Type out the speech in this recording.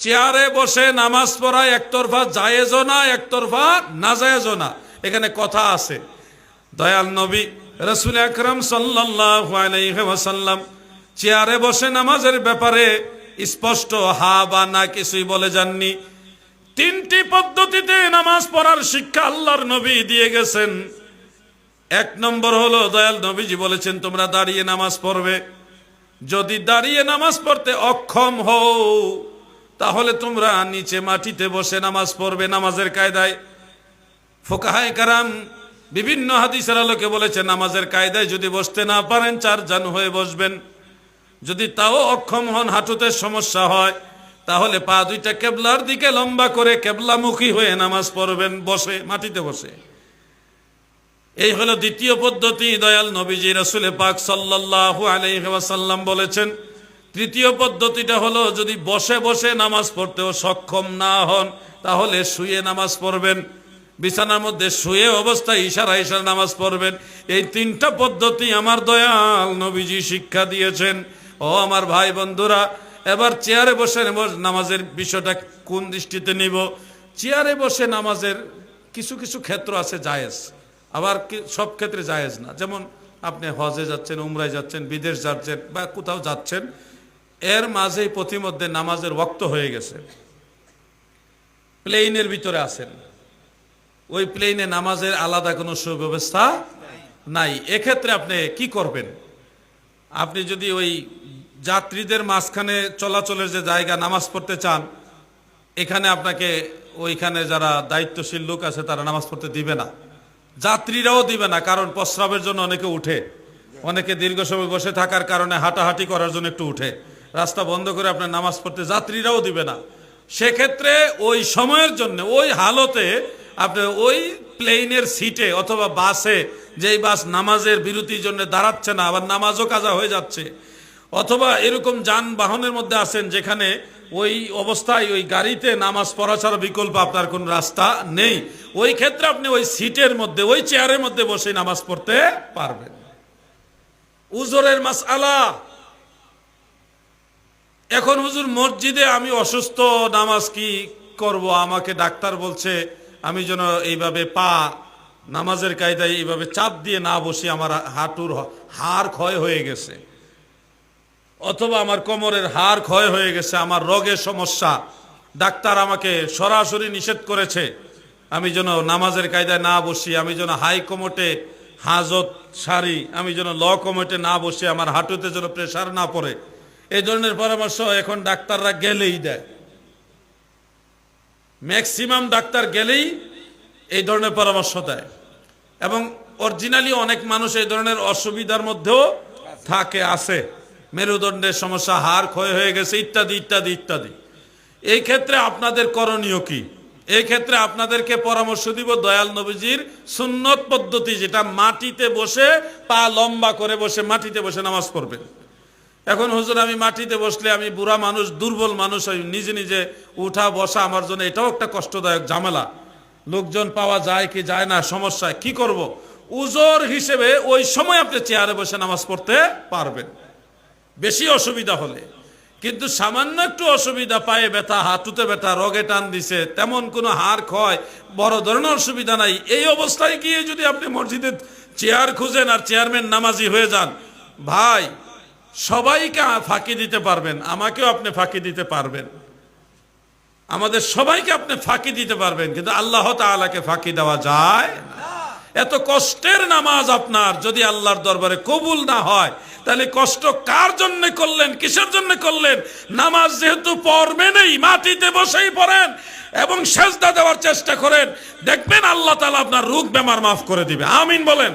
চেয়ারে বসে নামাজ পড়া একতরফা জায়েজও না, একতরফা না জায়েজও না। এখানে কথা আছে। দয়াল নবী রসুল আকরম ওয়াসাল্লাম চেয়ারে বসে নামাজের ব্যাপারে স্পষ্ট হা বা না কিছুই বলে যাননি। তিনটি পদ্ধতিতে নামাজ পড়ার শিক্ষা আল্লাহর নবী দিয়ে গেছেন। এক নম্বর হলো, দয়াল নবীজি বলেছেন, তোমরা দাঁড়িয়ে নামাজ পড়বে। যদি দাঁড়িয়ে নামাজ পড়তে অক্ষম হও তাহলে তোমরা নিচে মাটিতে বসে নামাজ পড়বে নামাজের কায়দায়। ফোকাহায় কারাম বিভিন্ন হাদিসের আলোকে বলেছে, নামাজের কায়দায় যদি বসতে না পারেন, চার জান হয়ে বসবেন। যদি তাও অক্ষম হন, হাঁটুতে সমস্যা হয়, তাহলে পা দুইটা কেবলার দিকে লম্বা করে কেবলামুখী হয়ে নামাজ পড়বেন, বসে, মাটিতে বসে। এই হলো দ্বিতীয় পদ্ধতি, দয়াল নবীজি রসুলে পাক সাল্লাল্লাহু আলাইহি বলেছেন তৃতীয় পদ্ধতিটা হলো যদি বসে বসে নামাজ পড়তেও সক্ষম না হন, তাহলে শুয়ে নামাজ পড়বেন। বিছানার মধ্যে শুয়ে অবস্থায় ইশারা ইশারা নামাজ পড়বেন। এই তিনটা পদ্ধতি আমার দয়াল নবীজি শিক্ষা দিয়েছেন। ও আমার ভাই বন্ধুরা, এবার চেয়ারে বসে নামাজের বিষয়টা কোন দৃষ্টিতে নিব? চেয়ারে বসে নামাজের কিছু কিছু ক্ষেত্র আছে জায়েজ, আবার সব ক্ষেত্রে জায়েজ না। যেমন আপনি হজে যাচ্ছেন, উমরায় যাচ্ছেন, বিদেশ যাচ্ছেন বা কোথাও যাচ্ছেন এর মাঝেই প্রতিমধ্যে নামাজের ওক্ত হয়ে গেছে। প্লেনের ভিতরে আছেন। ওই প্লেনে নামাজের আলাদা কোনো সুব্যবস্থা নাই। এক্ষেত্রে আপনি কি করবেন? আপনি যদি ওই যাত্রীদের মাঝখানে চলাচলের যে জায়গা নামাজ পড়তে চান, এখানে আপনাকে ওইখানে যারা দায়িত্বশীল লোক আছে, তারা নামাজ পড়তে দিবে না। যাত্রীরাও দিবে না, কারণ প্রস্রাবের জন্য অনেকে উঠে। অনেকে দীর্ঘ সময় বসে থাকার কারণে হাঁটাহাঁটি করার জন্য একটু উঠে। রাস্তা বন্ধ করে আপনার নামাজ পড়তে যাত্রীরাও দিবে না। সেক্ষেত্রে ওই সময়ের জন্য, ওই হালতে আপনি ওই প্লেনের সিটে অথবা বাসে যেই বাস নামাজের বিরতির জন্য দাঁড়াচ্ছে না, আবার নামাজও কাজা হয়ে যাচ্ছে, অথবা এরকম যানবাহনের মধ্যে আছেন যেখানে ওই অবস্থায় ওই গাড়িতে নামাজ পড়া ছাড়া বিকল্প আপনার কোন রাস্তা নেই, ওই ক্ষেত্রে আপনি ওই সিটের মধ্যে, ওই চেয়ারের মধ্যে বসে নামাজ পড়তে পারবেন। উজরের মাস আলা এখন হুজুর মসজিদে আমি অসুস্থ, নামাজ কি করব? আমাকে ডাক্তার বলছে, আমি যেন এইভাবে পা, নামাজের কায়দায় এইভাবে চাপ দিয়ে না বসি, আমার হাঁটুর হাড় ক্ষয় হয়ে গেছে। অথবা আমার কোমরের হাড় ক্ষয় হয়ে গেছে, আমার রোগের সমস্যা। ডাক্তার আমাকে সরাসরি নিষেধ করেছে, আমি যেন নামাজের কায়দায় না বসি, আমি যেন হাই কোমোটে হাজত সারি, আমি যেন ল কোমোটে না বসি, আমার হাঁটুতে যেন প্রেশার না পড়ে। এই ধরনের পরামর্শ এখন ডাক্তাররা গেলেই দেয়। ম্যাক্সিমাম ডাক্তার গেলেই এই ধরনের পরামর্শ দেয়। এবং অরিজিনালি অনেক মানুষ এই ধরনের অসুবিধার মধ্যেও থাকে, আছে। মেরুদণ্ডের সমস্যা, হাড় ক্ষয় হয়ে গেছে, ইত্যাদি ইত্যাদি ইত্যাদি। এই ক্ষেত্রে আপনাদের করণীয় কি? এই ক্ষেত্রে আপনাদেরকে পরামর্শ দিব দয়াল নবীজির সুন্নত পদ্ধতি, যেটা মাটিতে বসে পা লম্বা করে বসে মাটিতে বসে নামাজ পড়বেন। এখন হুজুর, আমি মাটিতে বসলে আমি বুড়া মানুষ, দুর্বল মানুষ, আমি নিজে নিজে উঠা বসা আমার জন্য এটাও একটা কষ্টদায়ক ঝামেলা। লোকজন পাওয়া যায় কি যায় না সমস্যা কি করব। উজোর হিসেবে ওই সময় আপনি চেয়ারে বসে নামাজ পড়তে পারবেন। বেশি অসুবিধা হলে। কিন্তু সামান্য একটু অসুবিধা পায়ে ব্যথা, হাঁটুতে ব্যথা, রগে টান দিছে, তেমন কোনো হাড় ক্ষয়, বড় ধরনের অসুবিধা নাই। এই অবস্থায় গিয়ে যদি আপনি মসজিদে চেয়ার খুঁজেন আর চেয়ারম্যান নামাজি হয়ে যান, ভাই সবাইকে ফাঁকি দিতে পারবেন, আমাকেও আপনি ফাঁকি দিতে পারবেন। আমাদের সবাইকে আপনি ফাঁকি দিতে পারবেন, কিন্তু আল্লাহ তাআলাকে ফাঁকি দেওয়া যায়। এত কষ্টের নামাজ আপনার, যদি আল্লাহর দরবারে কবুল না হয়, তাহলে কষ্ট কার জন্য করলেন, কিসের জন্য করলেন? নামাজ যেহেতু পড়বেনই মাটিতে বসেই পড়েন, এবং সেজদা দেওয়ার চেষ্টা করেন, দেখবেন আল্লাহ তাআলা আপনার রোগ বেমার মাফ করে দিবে। আমিন বলেন।